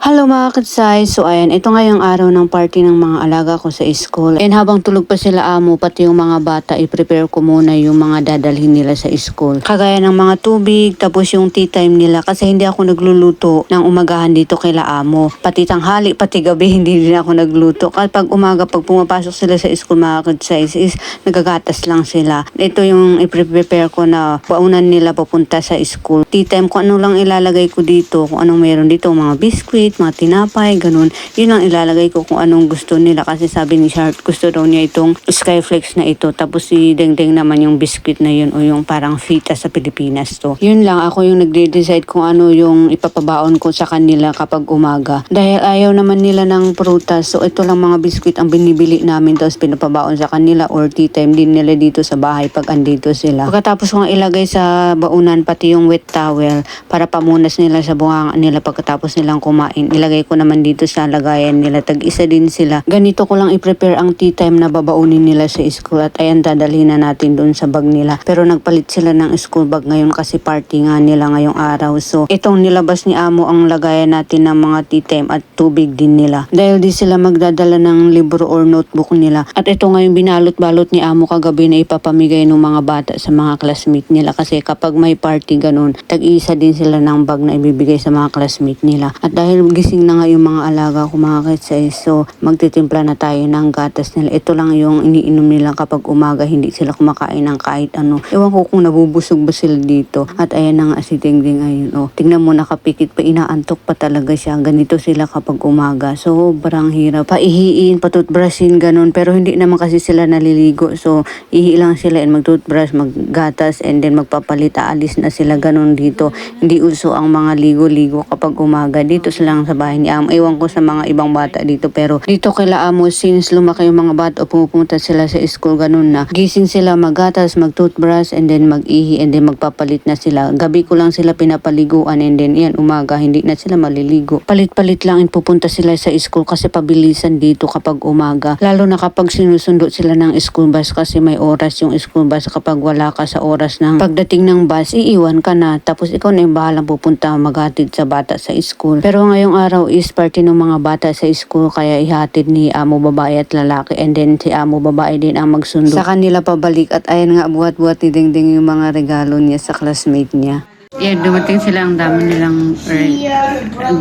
Hello mga katsay! So ayan, ito nga yung araw ng party ng mga alaga ko sa school. And habang tulog pa sila amo, pati yung mga bata, i-prepare ko muna yung mga dadalhin nila sa school. Kagaya ng mga tubig, tapos yung tea time nila kasi hindi ako nagluluto ng umagahan dito kila amo. Pati tanghali, pati gabi, hindi din ako nagluto. Kapag umaga, pag pumapasok sila sa school mga katsay, is nagagatas lang sila. Ito yung i-prepare ko na paunan nila papunta sa school. Tea time, kung ano lang ilalagay ko dito, kung anong meron dito, mga biscuit, mga tinapay, ganun. Yun ang ilalagay ko kung anong gusto nila kasi sabi ni Shart, gusto daw niya itong Skyflex na ito. Tapos si Dengdeng naman yung biscuit na yun o yung parang fita sa Pilipinas to. Yun lang, ako yung nagde-decide kung ano yung ipapabaon ko sa kanila kapag umaga. Dahil ayaw naman nila ng prutas, so ito lang mga biscuit ang binibili namin tapos pinapabaon sa kanila or tea time din nila dito sa bahay pag andito sila. Pagkatapos ko nga ilagay sa baunan pati yung wet towel para pamunas nila sa bunganga nila pagkatapos nilang kumain. Ilagay ko naman dito sa lagayan nila. Tag-isa din sila. Ganito ko lang i-prepare ang tea time na babaunin nila sa school at ayan dadalhin na natin doon sa bag nila. Pero nagpalit sila ng school bag ngayon kasi party nga nila ngayong araw. So itong nilabas ni Amo ang lagayan natin ng mga tea time at tubig din nila. Dahil di sila magdadala ng libro or notebook nila. At ito nga yung binalot-balot ni Amo kagabi na ipapamigay ng mga bata sa mga classmate nila. Kasi kapag may party ganun, tag-isa din sila ng bag na ibibigay sa mga classmate nila. At dahil gising na nga yung mga alaga ko mga kitsay, so magtitimpla na tayo ng gatas nila. Ito lang yung iniinom nila kapag umaga, hindi sila kumakain ng kahit ano. Ewan ko kung nabubusog ba sila dito. At ayan na nga si Dingding ayun. Oh, tingnan mo nakapikit pa, inaantok pa talaga siya. Ganito sila kapag umaga. So, sobrang hirap. Paihiin, patutbrushin, ganun. Pero hindi naman kasi sila naliligo. So, ihi lang sila and magtutbrush, maggatas, and then magpapalit, aalis na sila ganun dito. Hindi uso ang mga ligo-ligo kapag umaga. Dito sila lang sa bahay ni Amo. Ewan ko sa mga ibang bata dito. Pero dito kila Amo, since lumaki yung mga bata o pumupunta sila sa school, ganun na. Gising sila maggatas, magtutbrush, and then mag-ihi, and then magpapalit na sila. Gabi ko lang sila pinapaliguan, and then yan, umaga, hindi na sila maliligo. Palit-palit lang and pupunta sila sa school kasi pabilisan dito kapag umaga. Lalo na kapag sinusundo sila ng school bus kasi may oras yung school bus kapag wala ka sa oras ng pagdating ng bus, iiwan ka na. Tapos ikaw na yung bahalang pupunta maghatid sa bata sa school. Pero ngayong araw is party ng mga bata sa school kaya ihatid ni amo babae at lalaki and then si amo babae din ang magsundo sa kanila pabalik at ayan nga buhat-buhat ni Dingding yung mga regalo niya sa classmate niya. Yan, dumating sila ang dami nilang er,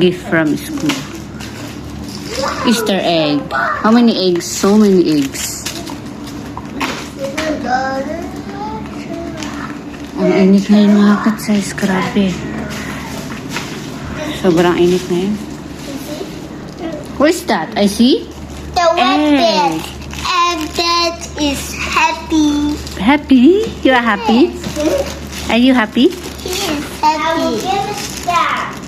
gift from school. Easter egg. How many eggs? So many eggs. Ang init na yung mga katsize. Grabe. Sobrang init na yun. Where's that? I see? The wet bit. And that is happy. Happy? You are happy? Are you happy? He is happy. I will give a star.